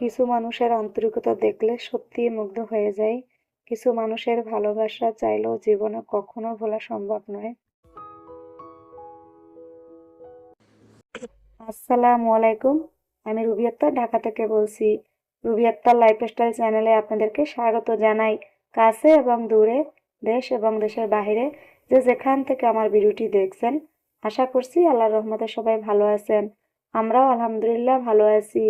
কিছু মানুষের আন্তরিকতা দেখলে সত্যিই মুগ্ধ হয়ে যায় কিছু মানুষের ভালোবাসা চাইলেও জীবনে কখনো ভোলা সম্ভব নয়। আসসালামু আলাইকুম, আমি রুবি আক্তার, ঢাকা থেকে বলছি। রুবি আক্তার লাইফস্টাইল চ্যানেলে আপনাদেরকে স্বাগত জানাই। কাছে এবং দূরে, দেশ এবং দেশের বাইরে যে যেখান থেকে আমার ভিডিওটি দেখছেন, আশা করছি আল্লাহর রহমতে সবাই ভালো আছেন। আমরাও আলহামদুলিল্লাহ ভালো আছি।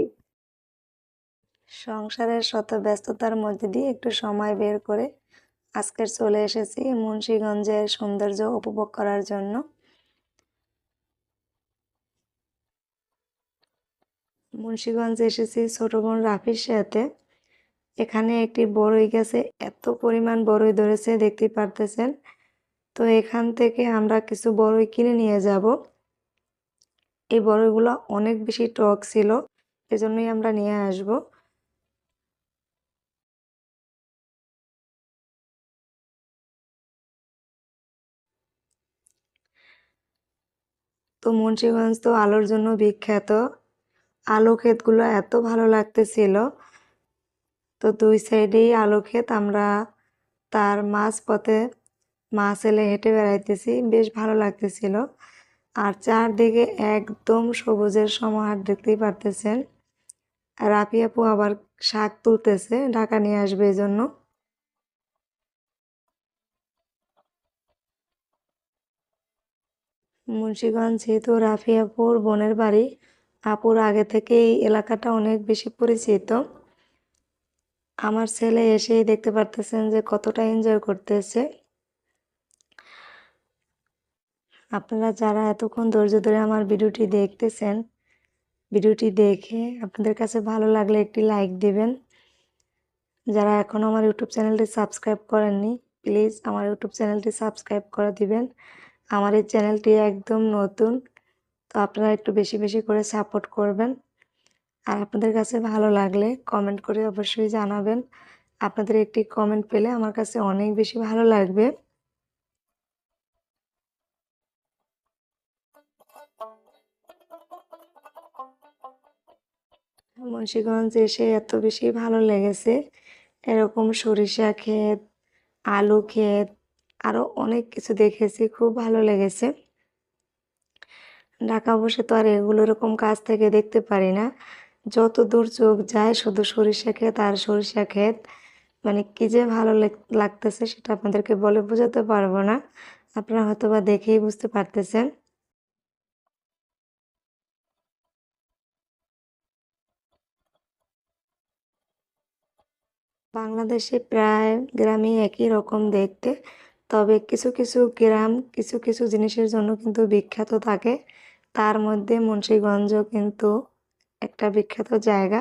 সংসারের শত ব্যস্ততার মধ্যে দিয়ে একটু সময় বের করে আজকের চলে এসেছি মুন্সীগঞ্জের সৌন্দর্য উপভোগ করার জন্য। মুন্সিগঞ্জে এসেছি ছোট বোন রাফির সাথে। এখানে একটি বড়ই গাছে, এত পরিমাণ বড়ই ধরেছে দেখতে পারতেছেন। তো এখান থেকে আমরা কিছু বড়ই কিনে নিয়ে যাব। এই বড়ইগুলো অনেক বেশি টক ছিল, এজন্যই আমরা নিয়ে আসব। তো মুন্সিগঞ্জ তো আলোর জন্য বিখ্যাত। আলু ক্ষেতগুলো এত ভালো লাগতেছিল। তো দুই সাইডেই আলু ক্ষেত, আমরা তার মাঝ পথে মাছ এলে হেঁটে বেড়াইতেছি। বেশ ভালো লাগতেছিল। আর চারদিকে একদম সবুজের সমাহার দেখতেই পারতেছেন। রাফি আপু আবার শাক তুলতেছে, ঢাকা নিয়ে আসবে এই জন্য মুন্সিগঞ্জ যেহেতু রাফিয়াপুর বোনের বাড়ি, আপুর আগে থেকে এই এলাকাটা অনেক বেশি পরিচিত। আমার ছেলে এসেই দেখতে পারতেছেন যে কতটা এনজয় করতেছে। আপনারা যারা এতক্ষণ ধৈর্য ধরে আমার ভিডিওটি দেখতেছেন, ভিডিওটি দেখে আপনাদের কাছে ভালো লাগলে একটি লাইক দিবেন। যারা এখনও আমার ইউটিউব চ্যানেলটি সাবস্ক্রাইব করেননি প্লিজ আমার ইউটিউব চ্যানেলটি সাবস্ক্রাইব করে দিবেন। আমার এই চ্যানেলটি একদম নতুন, তো আপনারা একটু বেশি বেশি করে সাপোর্ট করবেন। আর আপনাদের কাছে ভালো লাগলে কমেন্ট করে অবশ্যই জানাবেন। আপনাদের একটি কমেন্ট পেলে আমার কাছে অনেক বেশি ভালো লাগবে। মুন্সিগঞ্জ এসে এত বেশি ভালো লেগেছে। এরকম সরিষা ক্ষেত, আলু ক্ষেত আরও অনেক কিছু দেখেছি, খুব ভালো লেগেছে। ঢাকা বসে তো আর এগুলো এরকম কাছ থেকে দেখতে পারি না। যত দূর চোখ যায় শুধু সরিষা ক্ষেত আর সরিষা ক্ষেত। মানে কি যে ভালো লাগতেছে সেটা আপনাদেরকে বলে বোঝাতে পারব না। আপনারা হয়তো বা দেখেই বুঝতে পারতেছেন। বাংলাদেশে প্রায় গ্রামই একই রকম দেখতে। তবে কিছু কিছু গ্রাম, কিছু কিছু জিনিসের জন্য কিন্তু বিখ্যাত থাকে। তার মধ্যে মুন্সিগঞ্জ কিন্তু একটা বিখ্যাত জায়গা।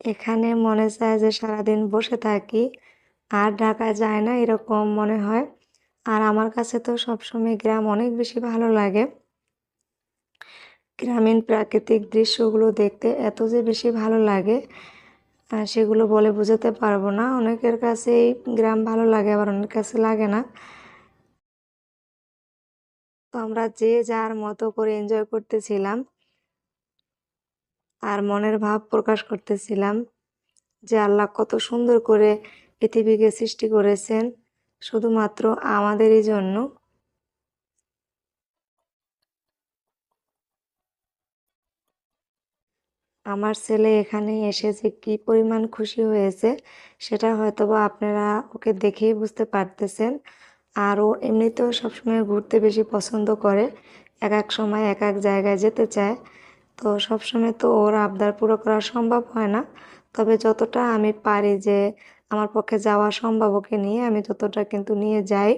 এখানে মনে চায় যে সারাদিন বসে থাকি, আর ঢাকা যায় না এরকম মনে হয়। আর আমার কাছে তো সবসময় গ্রাম অনেক বেশি ভালো লাগে। গ্রামীণ প্রাকৃতিক দৃশ্যগুলো দেখতে এত যে বেশি ভালো লাগে সেগুলো বলে বোঝাতে পারব না। অনেকের কাছেই গ্রাম ভালো লাগে, আবার অনেকের কাছে লাগে না। তো আমরা যে যার মতো করে এনজয় করতেছিলাম আর মনের ভাব প্রকাশ করতেছিলাম যে আল্লাহ কত সুন্দর করে পৃথিবীকে সৃষ্টি করেছেন শুধুমাত্র আমাদেরই জন্য। আমার ছেলে এখানে এসে যে কী পরিমাণ খুশি হয়েছে সেটা হয়তোবা আপনারা ওকে দেখেই বুঝতে পারতেছেন। আর ও এমনিতেও সবসময় ঘুরতে বেশি পছন্দ করে, এক এক সময় এক এক জায়গায় যেতে চায়। তো সবসময় তো ওর আবদার পুরো করা সম্ভব হয় না তবে যতটা আমি পারি যে আমার পক্ষে যাওয়া সম্ভব ওকে নিয়ে আমি ততটা কিন্তু নিয়ে যাই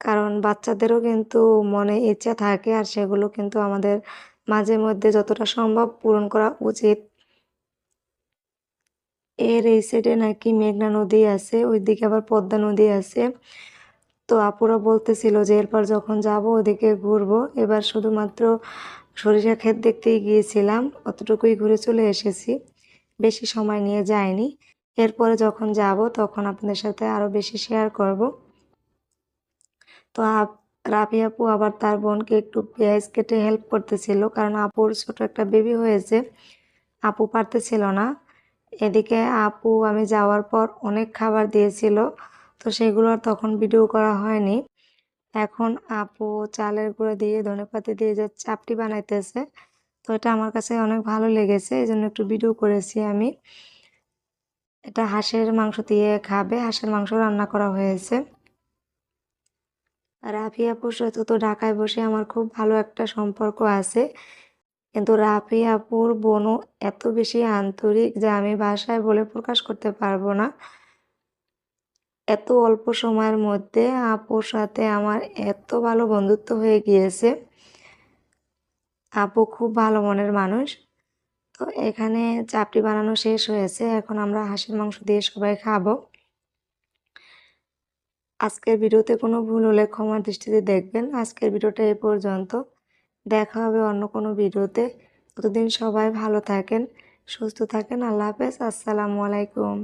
কারণ বাচ্চাদেরও কিন্তু মনে ইচ্ছা থাকে আর সেগুলো কিন্তু আমাদের মাঝে মধ্যে যতটা সম্ভব পূরণ করা উচিত। এর এই সাইডে নাকি মেঘনা নদী আছে, ওইদিকে আবার পদ্মা নদী আছে। তো আপুরা বলতেছিল যে এরপর যখন যাব ওদিকে ঘুরবো। এবার শুধুমাত্র সরিষা ক্ষেত দেখতেই গিয়েছিলাম, অতটুকুই ঘুরে চলে এসেছি। বেশি সময় নিয়ে যায়নি এরপরে যখন যাব তখন আপনাদের সাথে আরও বেশি শেয়ার করব। তো রাফি আপু আবার তার বোনকে একটু পেঁয়াজ কেটে হেল্প করতেছিল কারণ আপুর ছোট একটা বেবি হয়েছে আপু পারতেছিল না এদিকে আপু আমি যাওয়ার পর অনেক খাবার দিয়েছিল তো সেগুলো আর তখন ভিডিও করা হয়নি এখন আপু চালের গুঁড়ো দিয়ে ধনেপাতি দিয়ে যে চাপটি বানাইতেছে, তো এটা আমার কাছে অনেক ভালো লেগেছে এই জন্য একটু ভিডিও করেছি আমি। এটা হাঁসের মাংস দিয়ে খাবে, হাঁসের মাংস রান্না করা হয়েছে। রাফি আপুর সাথে তো ঢাকায় বসে আমার খুব ভালো একটা সম্পর্ক আছে। কিন্তু রাফি আপুর বোনও এত বেশি আন্তরিক যে আমি ভাষায় বলে প্রকাশ করতে পারব না। এত অল্প সময়ের মধ্যে আপুর সাথে আমার এত ভালো বন্ধুত্ব হয়ে গিয়েছে। আপু খুব ভালো মনের মানুষ। তো এখানে চাপটি বানানো শেষ হয়েছে। এখন আমরা হাঁসের মাংস দিয়ে সবাই খাব। আজকের ভিডিওতে কোনো ভুল হলে ক্ষমার দৃষ্টিতে দেখবেন। আজকের ভিডিওটা এ পর্যন্ত। দেখা হবে অন্য কোনো ভিডিওতে। ততদিন সবাই ভালো থাকেন, সুস্থ থাকেন। আল্লাহ হাফেজ। আসসালামু আলাইকুম।